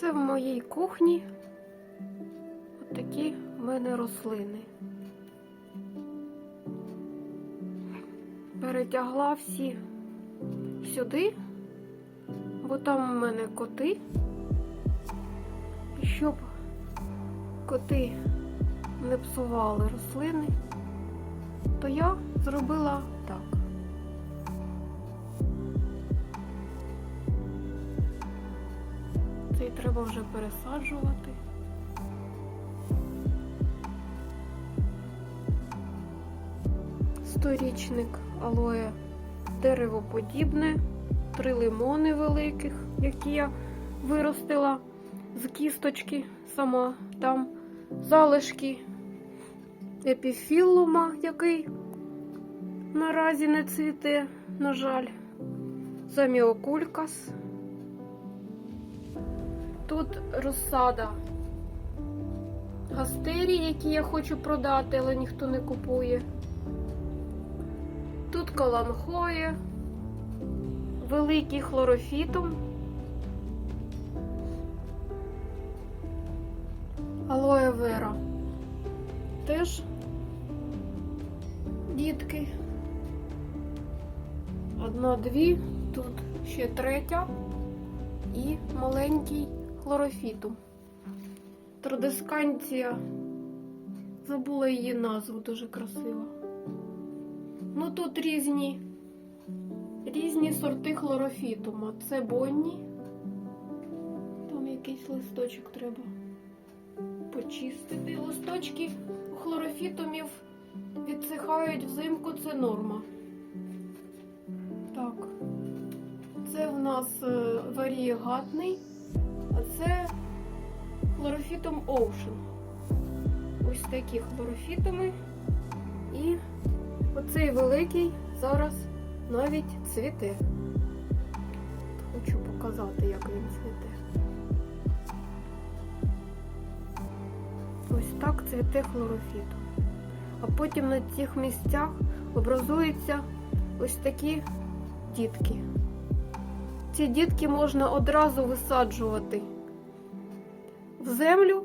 Це в моїй кухні от такі в мене рослини. Перетягла всі сюди, бо там у мене коти. І щоб коти не псували рослини, то я зробила так. Треба вже пересаджувати. Сторічник алоє деревоподібне, три лимони великих, які я виростила з кісточки сама. Там залишки епіфілума, який наразі не цвіте, на жаль, заміокулькас. Тут розсада гастерії, які я хочу продати, але ніхто не купує. Тут каланхоє, великий хлорофітум, алоє вера. Теж дітки. Одна-дві, тут ще третя і маленький хлорофітум. Традисканція. Забула її назву, дуже красива. Ну тут різні, різні сорти хлорофітума. Це бонні. Там якийсь листочок треба почистити. Листочки у хлорофітумів відсихають взимку, це норма. Так. Це в нас е, варієгатний, хлорофітум Ocean. Ось такі хлорофітуми. І оцей великий зараз навіть цвіте. Хочу показати, як він цвіте. Ось так цвіте хлорофітум. А потім на цих місцях образуються ось такі дітки. Ці дітки можна одразу висаджувати землю,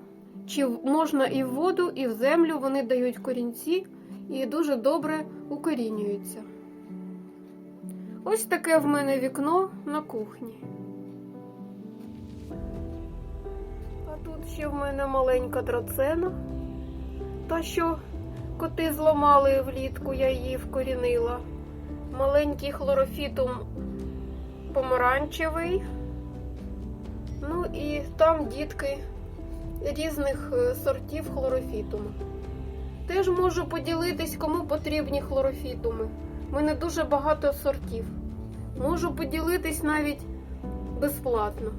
чи можна і в воду, і в землю. Вони дають корінці і дуже добре укорінюються. Ось таке в мене вікно на кухні. А тут ще в мене маленька драцена. Та що коти зламали влітку, я її вкорінила. Маленький хлорофітум помаранчевий. Ну і там дітки різних е, сортів хлорофітуму. Теж можу поділитись, кому потрібні хлорофітуми. У мене дуже багато сортів. Можу поділитись навіть безплатно.